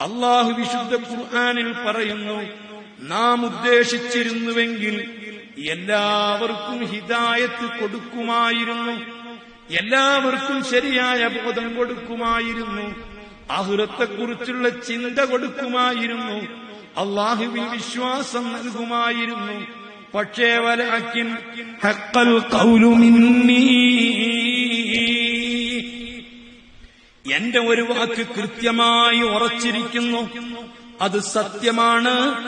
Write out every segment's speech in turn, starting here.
അള്ളാഹു വിശുദ്ധ ഖുർആാനിൽ പറയുന്നു നാം ഉദ്ദേശിച്ചിരുന്നുവെങ്കിൽ എല്ലാവർക്കും ഹിതായത്ത് കൊടുക്കുമായിരുന്നു. എല്ലാവർക്കും ശരിയായ ബോധം കൊടുക്കുമായിരുന്നു. അഹുറത്തെക്കുറിച്ചുള്ള ചിന്ത കൊടുക്കുമായിരുന്നു. അള്ളാഹുവിൽ വിശ്വാസം നൽകുമായിരുന്നു. പക്ഷേ വലാക്കിൻ ഹക്കൽ ഖൗലു എന്റെ ഒരു വാക്ക് കൃത്യമായി ഉറച്ചിരിക്കുന്നു. അത് സത്യമാണ്.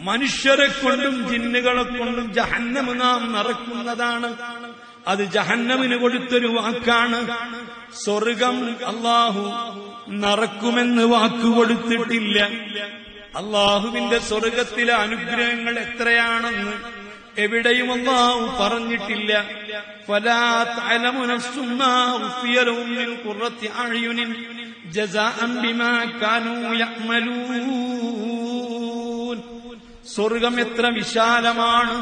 മനുഷ്യരെ കൊണ്ടും ജിന്നുകളെ കൊണ്ടും ജഹന്നമ നാം നടക്കുന്നതാണ് അത് ജഹന്നമിന് കൊടുത്തൊരു വാക്കാണ്. സ്വർഗം അള്ളാഹു നറക്കുമെന്ന് വാക്കുകൊടുത്തിട്ടില്ല അള്ളാഹുവിന്റെ സ്വർഗത്തിലെ അനുഗ്രഹങ്ങൾ എത്രയാണെന്ന് എവിടെയും അള്ളാഹു പറഞ്ഞിട്ടില്ല. സ്വർഗം എത്ര വിശാലമാണ്.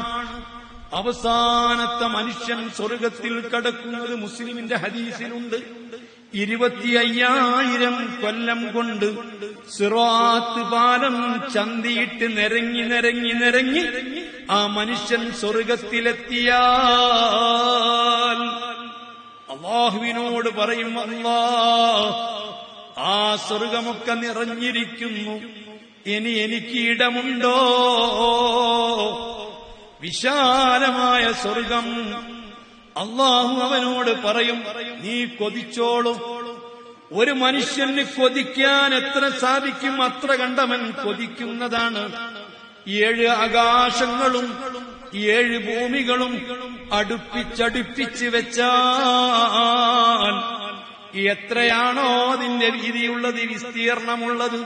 അവസാനത്തെ മനുഷ്യൻ സ്വർഗത്തിൽ കടക്കുന്നത് മുസ്ലിമിന്റെ ഹദീസിലുണ്ട്. ഇരുപത്തി അയ്യായിരം കൊല്ലം കൊണ്ട് സിറാത്ത് പാലം ചന്തിയിട്ട് നിരങ്ങി നിരങ്ങി നിരങ്ങി ആ മനുഷ്യൻ സ്വർഗത്തിലെത്തിയാൽ. അള്ളാഹുവിനോട് പറയും അള്ളാ ആ സ്വർഗമൊക്കെ നിറഞ്ഞിരിക്കുന്നു. ഇനി എനിക്ക് ഇടമുണ്ടോ? വിശാലമായ സ്വർഗം അള്ളാഹു അവനോട് പറയും നീ കൊതിച്ചോളും. ഒരു മനുഷ്യന് കൊതിക്കാൻ എത്ര സാധിക്കും അത്ര കണ്ടവൻ കൊതിക്കുന്നതാണ്. ഏഴ് ആകാശങ്ങളും ഏഴ് ഭൂമികളും അടുപ്പിച്ചടുപ്പിച്ച് വെച്ചാൽ എത്രയാണോ അതിന്റെ വീതിയുള്ളത് വിസ്തീർണമുള്ളത്.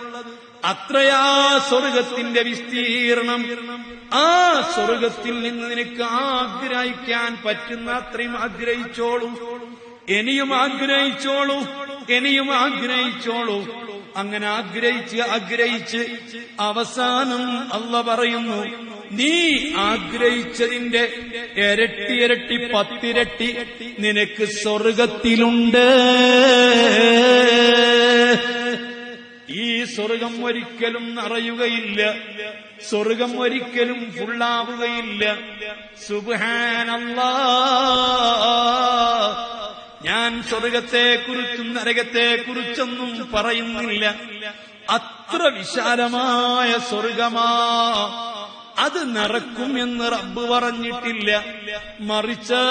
അത്രയാ സ്വർഗത്തിന്റെ വിസ്തീർണം. ആ സ്വർഗത്തിൽ നിന്ന് നിനക്ക് ആഗ്രഹിക്കാൻ പറ്റുന്ന അത്രയും ആഗ്രഹിച്ചോളൂ. ഇനിയും ആഗ്രഹിച്ചോളൂ ഇനിയും ആഗ്രഹിച്ചോളൂ. അങ്ങനെ ആഗ്രഹിച്ച് ആഗ്രഹിച്ച് അവസാനം അല്ല പറയുന്നു നീ ആഗ്രഹിച്ചതിന്റെ ഇരട്ടി ഇരട്ടി പത്തിരട്ടി നിനക്ക് സ്വർഗത്തിലുണ്ട്. ഈ സ്വർഗം ഒരിക്കലും നിറയുകയില്ല. സ്വർഗം ഒരിക്കലും ഫുള്ളാവുകയില്ല സുബാനല്ലാ ഞാൻ സ്വർഗത്തെക്കുറിച്ചും നരകത്തെക്കുറിച്ചൊന്നും പറയുന്നില്ല. അത്ര വിശാലമായ സ്വർഗമാ. അത് നിറക്കും എന്ന് റബ്ബ് പറഞ്ഞിട്ടില്ല മറിച്ച്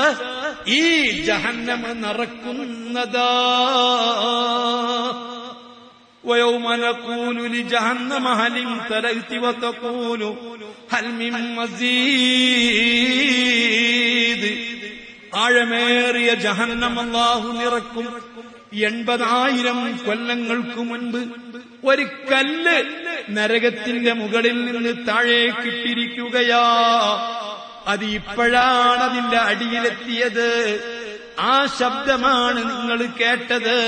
ഈ ജഹന്നമ നിറക്കുന്നതാ ويوم نقول لجهنم هل امتلأت وتقول هل من مزيد ആഴമേറിയ ജഹന്നം അല്ലാഹു നിറക്കും എൺപതായിരം കൊല്ലങ്ങൾക്ക് മുൻപ് ഒരു കല്ല് നരകത്തിന്റെ മുകളിൽ നിന്ന് താഴേക്കിട്ടിരിക്കുകയാ. അത് ഇപ്പോഴാണ് അതിന്റെ അടിയിലെത്തിയത്. ആ ശബ്ദമാണ് നിങ്ങൾ കേട്ടത്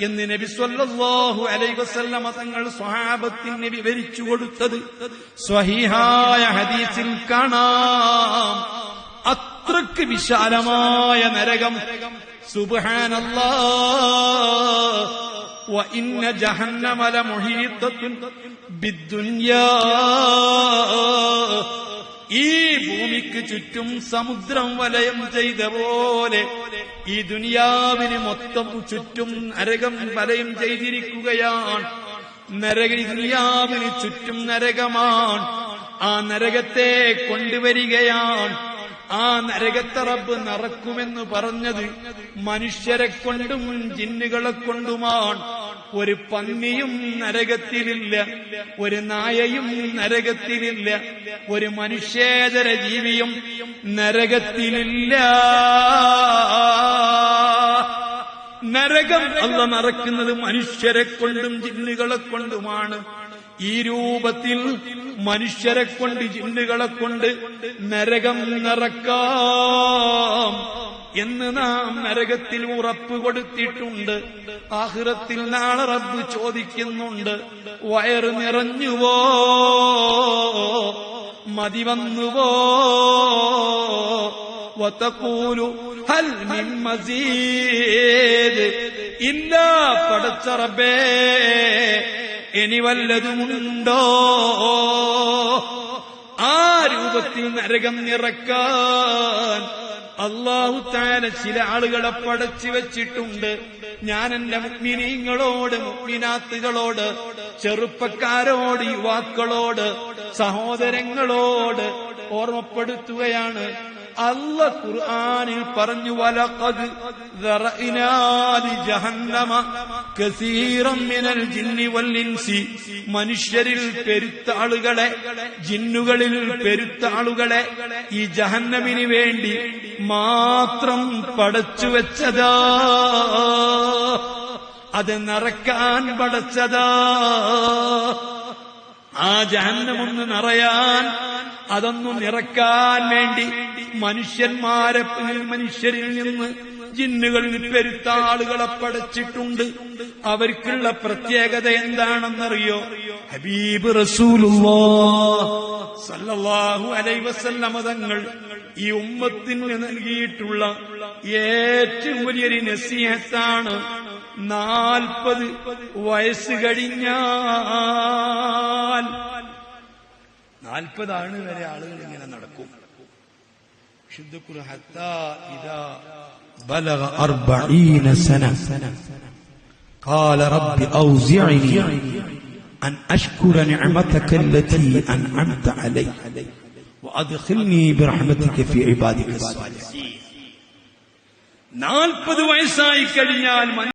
എന്ന് നബി സല്ലല്ലാഹു അലൈഹി വസല്ലമ തങ്ങൾ സ്വഹാബത്തിന് വിവരിച്ചു കൊടുത്തത്. സ്വഹിഹായ ഹദീസിൽ കാണാം. അത്രയ്ക്ക് വിശാലമായ നരകം സുബ്ഹാനല്ലാ وإن جهنم لمحيطة بالدنيا ഈ ഭൂമിക്ക് ചുറ്റും സമുദ്രം വലയം ചെയ്ത പോലെ ഈ ദുനിയാവിന് മൊത്തം ചുറ്റും നരകം വലയം ചെയ്തിരിക്കുകയാണ് നരക ഈ ദുനിയാവിന് ചുറ്റും നരകമാണ് ആ നരകത്തെ കൊണ്ടുവരികയാണ് ആ നരകത്തെ റബ്ബ് നിറക്കുമെന്ന് പറഞ്ഞത് മനുഷ്യരെ കൊണ്ടും ജിന്നുകളെ കൊണ്ടുമാണ്. ഒരു പന്നിയും നരകത്തിലില്ല ഒരു നായയും നരകത്തിലില്ല ഒരു മനുഷ്യേതര ജീവിയും നരകത്തിലില്ല. നരകം അല്ല നിറക്കുന്നത് മനുഷ്യരെ കൊണ്ടും ജിന്നുകളെ കൊണ്ടുമാണ്. ഈ രൂപത്തിൽ മനുഷ്യരെ കൊണ്ട് ജിന്നുകളെ കൊണ്ട് നരകം നിറക്കാം എന്ന് നാം നരകത്തിൽ ഉറപ്പ് കൊടുത്തിട്ടുണ്ട്. ആഹ്റത്തിൽ നാളെ റബ്ബ് ചോദിക്കുന്നുണ്ട് വയറ് നിറഞ്ഞുവോ? മതി വന്നുവോ? വത്തക്കൂലു ഹൽ മിൻ മസീദ് ഇല്ല പടച്ചറബേ. ഇനി വല്ലതുമുണ്ടോ? ആ രൂപത്തിൽ നരകം നിറക്കാൻ അള്ളാഹു താന ചില ആളുകളെ പടച്ചു വെച്ചിട്ടുണ്ട്. ഞാൻ എന്റെ മുഗ്മിനീങ്ങളോട് മുഗ്മിനാത്തുകളോട് ചെറുപ്പക്കാരോട് യുവാക്കളോട് സഹോദരങ്ങളോട് ഓർമ്മപ്പെടുത്തുകയാണ്. അല്ല ഖുർആാനിൽ പറഞ്ഞു വലക്കത് മനുഷ്യരിൽ പെരുത്ത ആളുകളെ ജിന്നുകളിൽ പെരുത്ത ആളുകളെ ഈ ജഹന്നമിന് വേണ്ടി മാത്രം പടച്ചു വെച്ചതാ. അത് നിറക്കാൻ പടച്ചതാ. ആ ജഹന്നമൊന്ന് നിറയാൻ അതൊന്നു നിറക്കാൻ വേണ്ടി മനുഷ്യന്മാരെ മനുഷ്യരിൽ നിന്ന് ജിന്നുകളിൽ പെരുത്താളുകളെ പടച്ചിട്ടുണ്ട്. അവർക്കുള്ള പ്രത്യേകത എന്താണെന്നറിയോ? ഹബീബ് സല്ലല്ലാഹു അലൈ വസല്ലമ തങ്ങൾ ഈ ഉമ്മത്തിന് നൽകിയിട്ടുള്ള ഏറ്റവും വലിയൊരു നസീഹത്താണ് നാൽപ്പത് വയസ്സ് കഴിഞ്ഞാൽ നാൽപ്പതാണ് വരെ ആളുകൾ ഇങ്ങനെ നടക്കും ശുദ്ധക്കുറ ഹത്താ ഇതാ بلغ أربعين سنة قال رب أوزعني أن أشكر نعمتك التي أنعمت علي وأدخلني برحمتك في عبادك الصالحين നാൽപ്പത് വയസ്സായി കഴിഞ്ഞാൽ